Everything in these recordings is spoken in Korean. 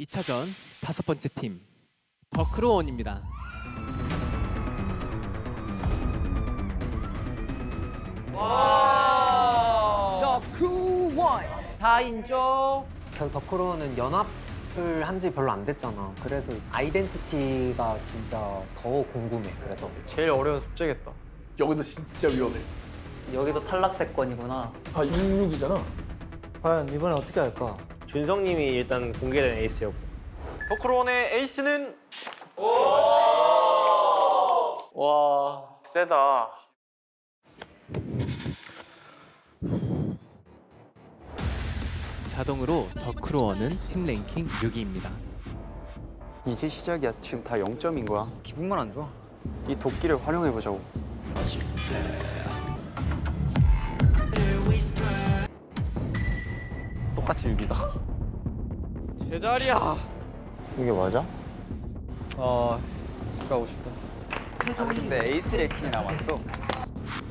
2차전 다섯 번째 팀 더크로원입니다. 다인조 그 더크로는 연합을 한 지 별로 안 됐잖아. 그래서 아이덴티티가 진짜 더 궁금해. 그래서 제일 어려운 숙제겠다. 여기도 진짜 위험해. 여기도 탈락세권이구나. 다 66이잖아. 과연 이번에 어떻게 할까? 준성님이 일단 공개된 에이스였고 더크론의 에이스는 와 세다. 자동으로 더크로원은 팀 랭킹 6위입니다. 이제 시작이야. 지금 다 0점인 거야. 기분만 안 좋아. 이 도끼를 활용해 보자고. 똑같이 유기다. 제자리야. 이게 맞아? 아, 집 가고 싶다. 근데 에이스 레킹이 남았어.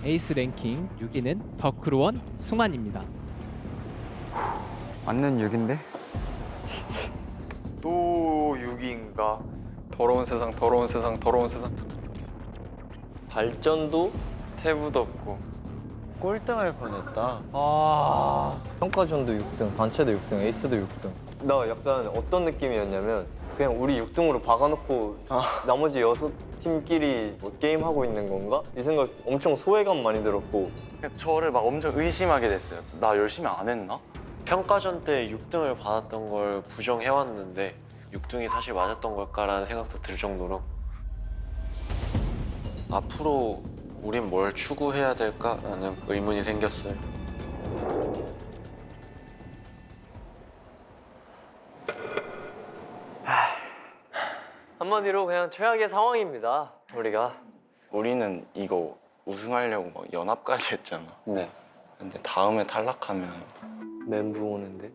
에이스 랭킹 6위는 더크로원 승환입니다. 맞는 6인데? 또 6인가? 더러운 세상, 더러운 세상, 더러운 세상. 발전도 태부도 없고. 꼴등할 뻔했다. 아, 평가전도 6등, 단체도 6등, 에이스도 6등. 나 약간 어떤 느낌이었냐면 그냥 우리 6등으로 박아놓고 나머지 여섯 팀끼리 뭐 게임하고 있는 건가? 이 생각 엄청 소외감 많이 들었고 저를 막 엄청 의심하게 됐어요. 나 열심히 안 했나? 평가전 때 6등을 받았던 걸 부정해왔는데 6등이 사실 맞았던 걸까라는 생각도 들 정도로 앞으로 우린 뭘 추구해야 될까라는 의문이 생겼어요. 한마디로 그냥 최악의 상황입니다 우리가 우리는 이거 우승하려고 막 연합까지 했잖아. 네 근데 다음에 탈락하면 멘붕 오는데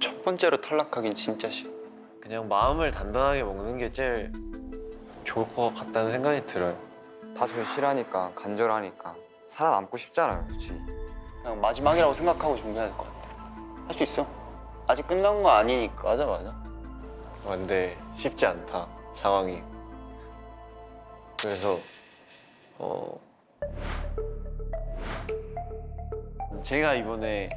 첫 번째로 탈락하긴 진짜 싫어. 그냥 마음을 단단하게 먹는 게 제일 좋을 것 같다는 생각이 들어요. 다 절실하니까, 간절하니까. 살아남고 싶잖아요, 솔직히. 그냥 마지막이라고 생각하고 준비해야 될 것 같아. 할 수 있어. 아직 끝난 거 아니니까. 맞아 맞아. 어, 근데 쉽지 않다 상황이. 그래서 어 제가 이번에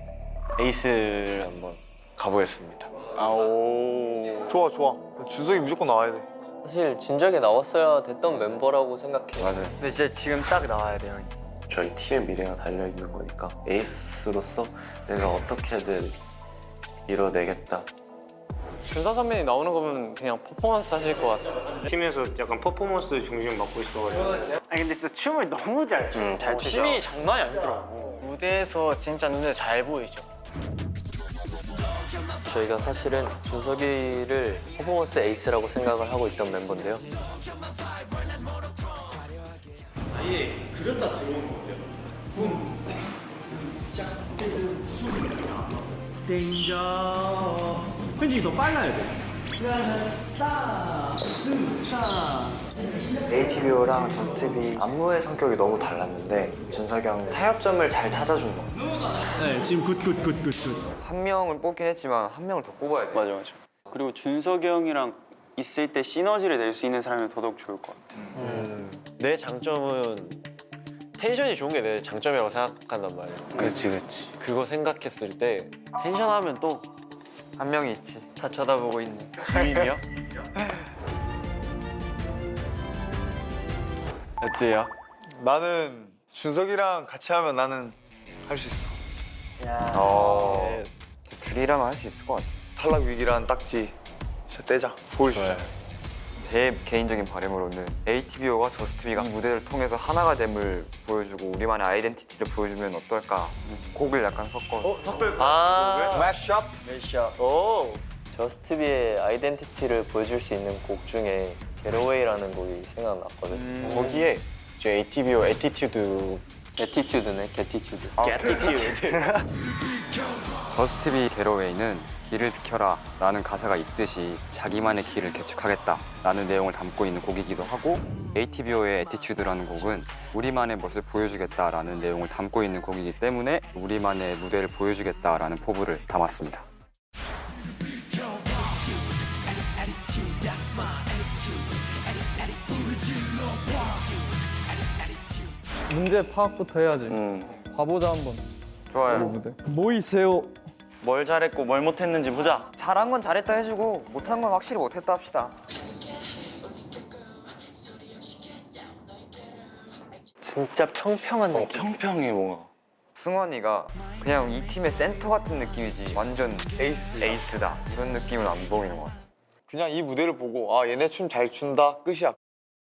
에이스를 한번 가보겠습니다. 아오. 좋아, 좋아. 준석이 무조건 나와야 돼. 사실 진작에 나왔어야 됐던 멤버라고 생각해 맞아요. 근데 진짜 지금 딱 나와야 돼 형이 저희 팀의 미래가 달려 있는 거니까 에이스로서 내가 어떻게든 이뤄내겠다. 준서 선배님 나오는 거면 그냥 퍼포먼스 하실 것 같아. 팀에서 약간 퍼포먼스 중심 맡고 있어가지고. 아니 근데 진짜 춤을 너무 잘 춰. 음, 잘 추죠. 힘이 장난이 아니더라고. 무대에서 진짜 눈에 잘 보이죠. 저희가 사실은 준석이를 퍼포먼스 에이스라고 생각을 하고 있던 멤버인데요 ATBO랑 저스트비 안무의 성격이 너무 달랐는데 준석이 형 타협점을 잘 찾아준 거. 한 명을 뽑긴 했지만 한 명을 더 뽑아야 돼. 맞아, 맞아. 그리고 준석이 형이랑 있을 때 시너지를 낼 수 있는 사람이 더더욱 좋을 것 같아. 내 장점은 텐션이 좋은 게 내 장점이라고 생각한단 말이야. 그렇지, 그렇지. 그거 생각했을 때 텐션하면 또 한 명이 있지. 다 쳐다보고 있네. 지민이요? 어때요? 나는 준석이랑 같이 하면 나는 할 수 있어. 어. 둘이라면 할 수 있을 것 같아. 탈락 위기란 딱지 진짜 떼자. 보여주자. 제 개인적인 바람으로는 ATBO가 저스트비가 이 무대를 통해서 하나가 됨을 보여주고 우리만의 아이덴티티를 보여주면 어떨까? 곡을 약간 섞어서. 아, 매시업. 메이샵 오. 저스트비의 아이덴티티를 보여줄 수 있는 곡 중에 게러웨이라는 곡이 생각났거든 거기에 저 ATBO 에티튜드 에티튜드네, 게티튜드. 게티튜드. 저스티비 게로웨이는 길을 비켜라 라는 가사가 있듯이 자기만의 길을 개척하겠다 라는 내용을 담고 있는 곡이기도 하고 ATBO의 에티튜드라는 곡은 우리만의 멋을 보여주겠다 라는 내용을 담고 있는 곡이기 때문에 우리만의 무대를 보여주겠다 라는 포부를 담았습니다. 문제 파악부터 해야지. 음. 봐보자 한번. 좋아요. 모이세요. 뭘 잘했고 뭘 못했는지 보자. 잘한 건 잘했다 해주고 못한 건 확실히 못했다 합시다. 진짜 평평한 느낌. 평평해 뭔가. 승환이가 그냥 이 팀의 센터 같은 느낌이지 완전 에이스 에이스다 이런 느낌은 안 보이는 것 같아. 그냥 이 무대를 보고 아 얘네 춤 잘 춘다 끝이야.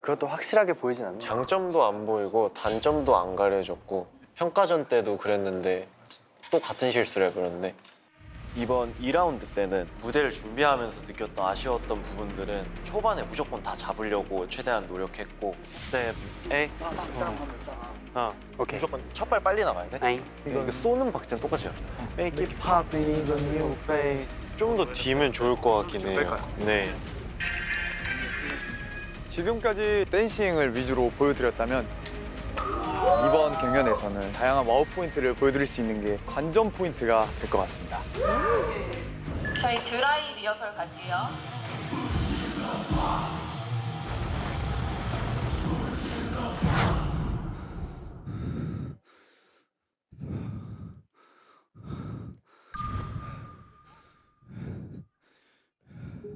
그것도 확실하게 보이진 않네. 장점도 안 보이고 단점도 안 가려졌고 평가전 때도 그랬는데 또 같은 실수를 해버렸네. 이번 2라운드 때는 무대를 준비하면서 느꼈던 아쉬웠던 부분들은 초반에 무조건 다 잡으려고 최대한 노력했고 스텝 A 어, 오케이. 무조건 첫 발 빨리 나가야 돼. 이거 쏘는 박자는 똑같이 해요. Make it pop in the new face. 좀 더 뒤면 좋을 것 같긴 해요. 네. 지금까지 댄싱을 위주로 보여드렸다면 이번 경연에서는 다양한 와우 포인트를 보여드릴 수 있는 게 관전 포인트가 될 것 같습니다. 저희 드라이 리허설 갈게요.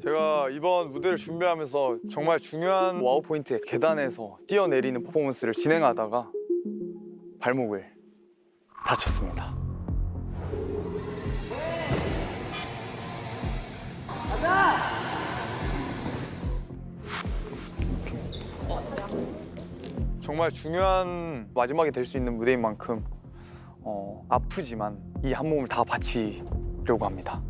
제가 이번 무대를 준비하면서 정말 중요한 와우 포인트 계단에서 뛰어내리는 퍼포먼스를 진행하다가 발목을 다쳤습니다. 정말 중요한 마지막이 될 수 있는 무대인 만큼 어, 아프지만 이 한 몸을 다 바치려고 합니다.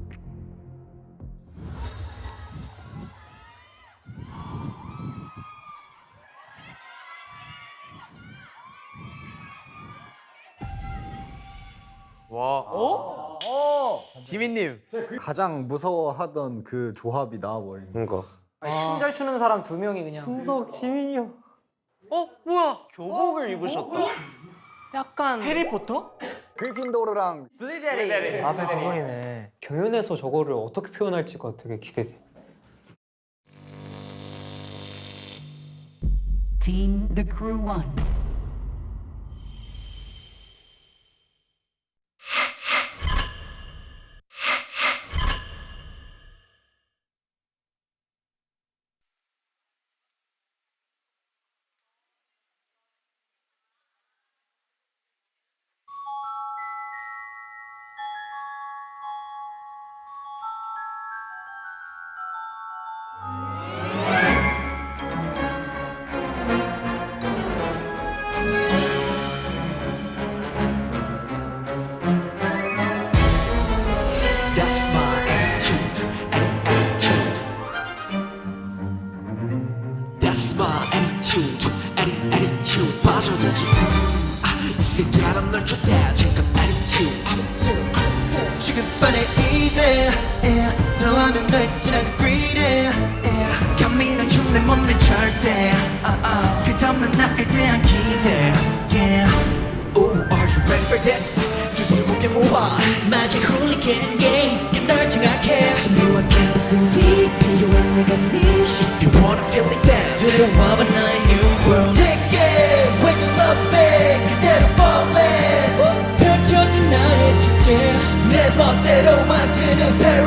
지민님 가장 무서워하던 그 조합이 나와버린 거. 그러니까. 춤잘 추는 사람 두 명이 그냥 순석 지민이 형. 어 뭐야 교복을 입으셨다. 약간 그리핀도르랑 앞에 두 분이네. 경연에서 저거를 어떻게 표현할지가 되게 기대돼. Team The Crew One.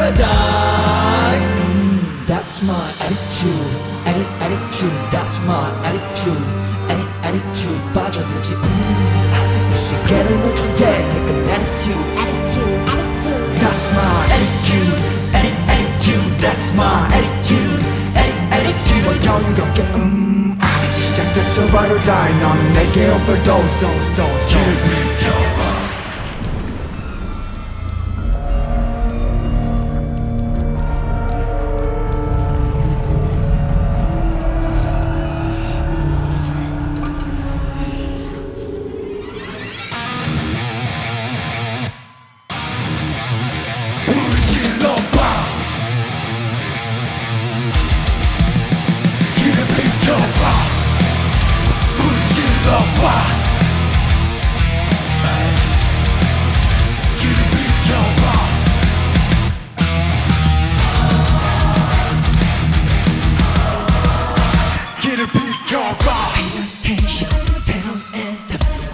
paradise mm, That's my attitude Atti- attitude That's my attitude Atti- attitude 빠져들지 음. 이 세계를 멈춘대 Take an attitude Attitude, attitude. That's my attitude Atti- attitude That's my attitude Atti- attitude 여유롭게 음 아, 시작됐어 ride or die 너는 내게 overdose dose dose 길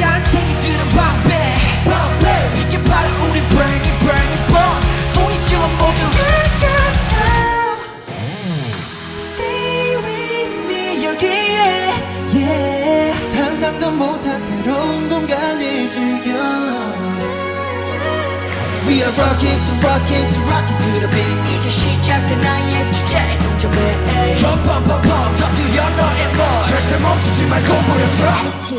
야생이들은 방패 이게 바로 우리 brain 이 brain 이 burn 소리 질러 모두 Stay with me 여기에 yeah. 상상도 못한 새로운 공간을 즐겨 We are rocking to rocking to rocking to the beat 이제 시작된 나의 pump pump pump 터뜨려 너의 멋 절대 멈추지 말고 보여줘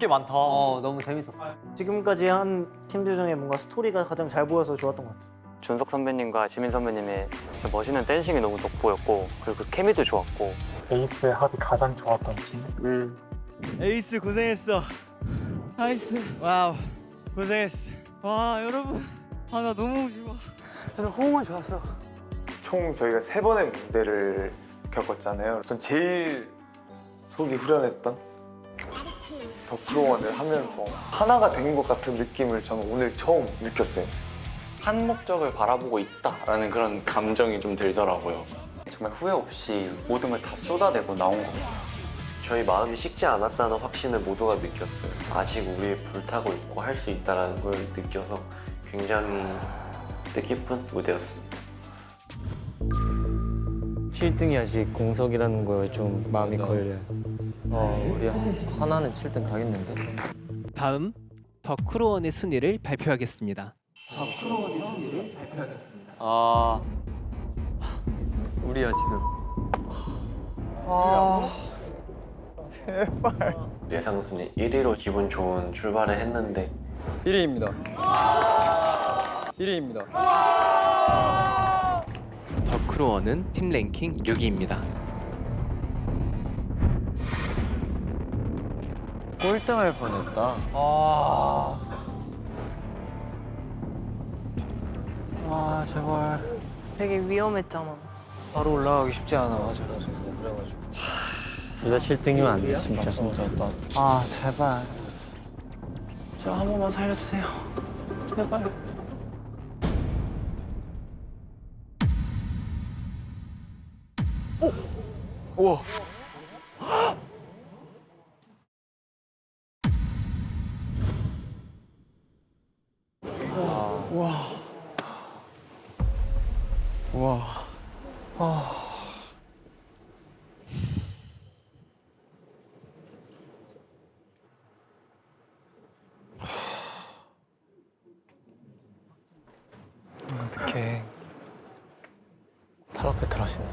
게 많다. 어, 너무 재밌었어. 지금까지 한 팀들 중에 뭔가 스토리가 가장 잘 보여서 좋았던 것 같아. 준석 선배님과 지민 선배님의 진짜 멋있는 댄싱이 너무 돋보였고 그리고 그 케미도 좋았고 에이스의 합이 가장 좋았던 팀. 음. 에이스 고생했어. 나이스. 와우. 고생했어. 와 여러분, 아 나 너무 좋아. 호응은 좋았어. 총 저희가 세 번의 무대를 겪었잖아요. 전 제일 속이 후련했던 더 크로원을 하면서 하나가 된 것 같은 느낌을 저는 오늘 처음 느꼈어요. 한 목적을 바라보고 있다라는 그런 감정이 좀 들더라고요. 정말 후회 없이 모든 걸 다 쏟아내고 나온 것 같아요. 저희 마음이 식지 않았다는 확신을 모두가 느꼈어요. 아직 우리에 불타고 있고 할 수 있다는 걸 느껴서 굉장히 뜻깊은 무대였습니다. 7등이 아직 공석이라는 거에 좀 마음이 걸려요. 어, 우리 하나는 7등 가겠는데. 다음 더 크로원의 순위를 발표하겠습니다. 아 우리야 지금 예상 순위 1위로 기분 좋은 출발을 했는데 1위입니다. 1위입니다. 더 크로원은 팀 랭킹 6위입니다. 꼴등할 뻔했다. 와 제발. 되게 위험했잖아. 바로 올라가기 쉽지 않아. 맞아 맞아. 그래가지고. 둘다 7등이면 안 돼. 진짜 진짜. 아 제발. 제발 한 번만 살려주세요. 제발. 어떡해. 탈락 배틀 하시네.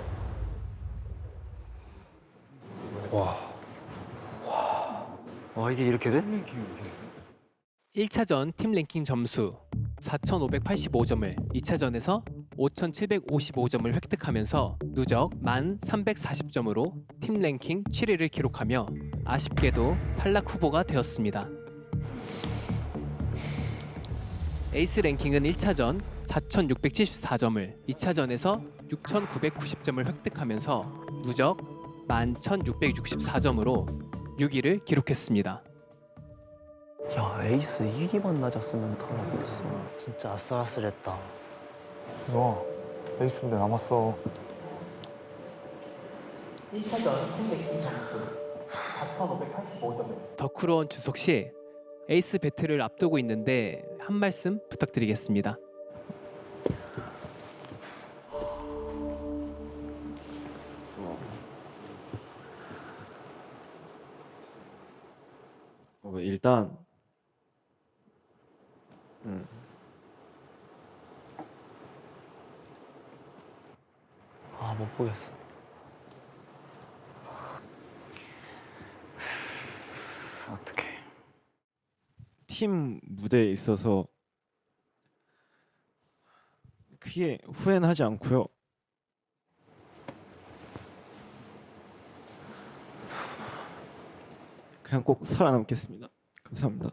1차전 팀 랭킹 점수 4,585점을 2차전에서 5,755점을 획득하면서 누적 1,340점으로 팀 랭킹 7위를 기록하며 아쉽게도 탈락 후보가 되었습니다. 에이스 랭킹은 1차전 4,674점을 2차전에서 6,990점을 획득하면서 누적 11,664점으로 6위를 기록했습니다. 야 에이스 1위만 낮았으면 탈락이었어. 진짜 아슬아슬했다. 와, 에이스 무대 남았어. 1차전 팀 랭킹 점수 4,585점을 더크로원 주석 씨 에이스 배틀을 앞두고 있는데 한 말씀 부탁드리겠습니다. 어, 일단 음. 못 보겠어. 어떻게? 팀 무대에 있어서 크게 후회는 하지 않고요. 그냥 꼭 살아남겠습니다. 감사합니다.